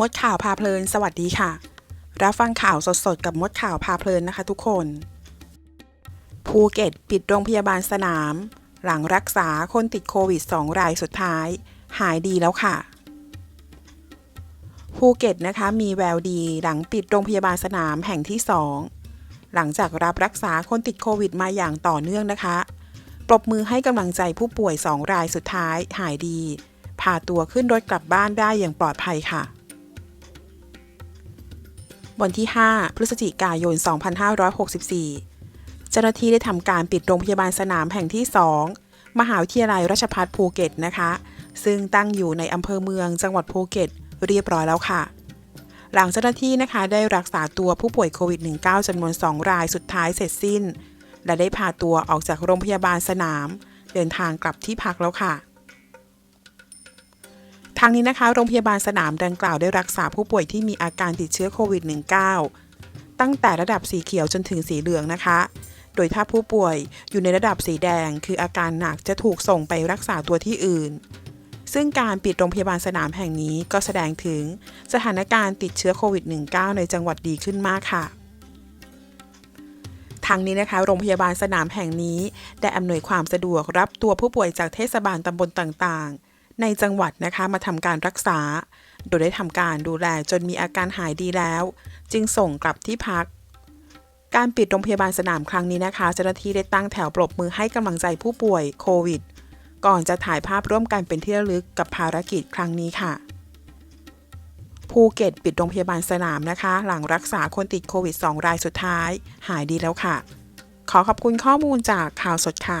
มดข่าวพาเพลิน สวัสดีค่ะ รับฟังข่าวสดๆ กับมดข่าวพาเพลินนะคะทุกคน ภูเก็ตปิดโรงพยาบาลสนาม หลังรักษาคนติดโควิด 2 รายสุดท้าย หายดีแล้วค่ะ ภูเก็ตนะคะมีแววดีหลังปิดโรงพยาบาลสนามแห่งที่ 2 หลังจากรับรักษาคนติดโควิดมาอย่างต่อเนื่องนะคะ ปรบมือให้กำลังใจผู้ป่วย 2 รายสุดท้าย หายดี พาตัวขึ้นรถกลับบ้านได้อย่างปลอดภัยค่ะ วันที่ 5 พฤศจิกายน 2564 เจ้าหน้าที่ได้ทำการปิดโรงพยาบาลสนามแห่งที่ 2 มหาวิทยาลัยราชภัฏภูเก็ตนะคะ ซึ่งตั้งอยู่ในอำเภอเมืองจังหวัดภูเก็ต เรียบร้อยแล้วค่ะ หลังเจ้าหน้าที่นะคะได้รักษาตัวผู้ป่วยโควิด -19 จำนวน 2 รายสุดท้ายเสร็จสิ้น และได้พาตัวออกจากโรงพยาบาลสนาม เดินทางกลับที่พักแล้วค่ะ ทางนี้นะคะ โรงพยาบาลสนามดังกล่าวได้รักษาผู้ป่วยที่มีอาการติดเชื้อโควิด -19 ตั้งแต่ระดับสีเขียวจนถึงสีเหลืองนะคะ โดยถ้าผู้ป่วยอยู่ในระดับสีแดง คืออาการหนักจะถูกส่งไปรักษาตัวที่อื่น ซึ่งการปิดโรงพยาบาลสนามแห่งนี้ก็แสดงถึงสถานการณ์ติดเชื้อโควิด -19 ในจังหวัดดีขึ้นมากค่ะทางนี้นะคะ โรงพยาบาลสนามแห่งนี้ ได้อำนวยความสะดวกรับตัวผู้ป่วยจากเทศบาลตำบลต่างๆ ในจังหวัดนะคะมาทำการรักษา โดยได้ทำการดูแลจนมีอาการหายดีแล้ว จึงส่งกลับที่พัก การปิดโรงพยาบาลสนามครั้งนี้นะคะเจ้าหน้าที่ได้ตั้งแถวปรบมือให้กำลังใจผู้ป่วยโควิด ก่อนจะถ่ายภาพร่วมกันเป็นที่ระลึกกับภารกิจครั้งนี้ค่ะภูเก็ตปิดโรงพยาบาลสนามนะคะ หลังรักษาคนติดโควิด 2 รายสุดท้าย หายดีแล้วค่ะ ขอขอบคุณข้อมูลจากข่าวสดค่ะ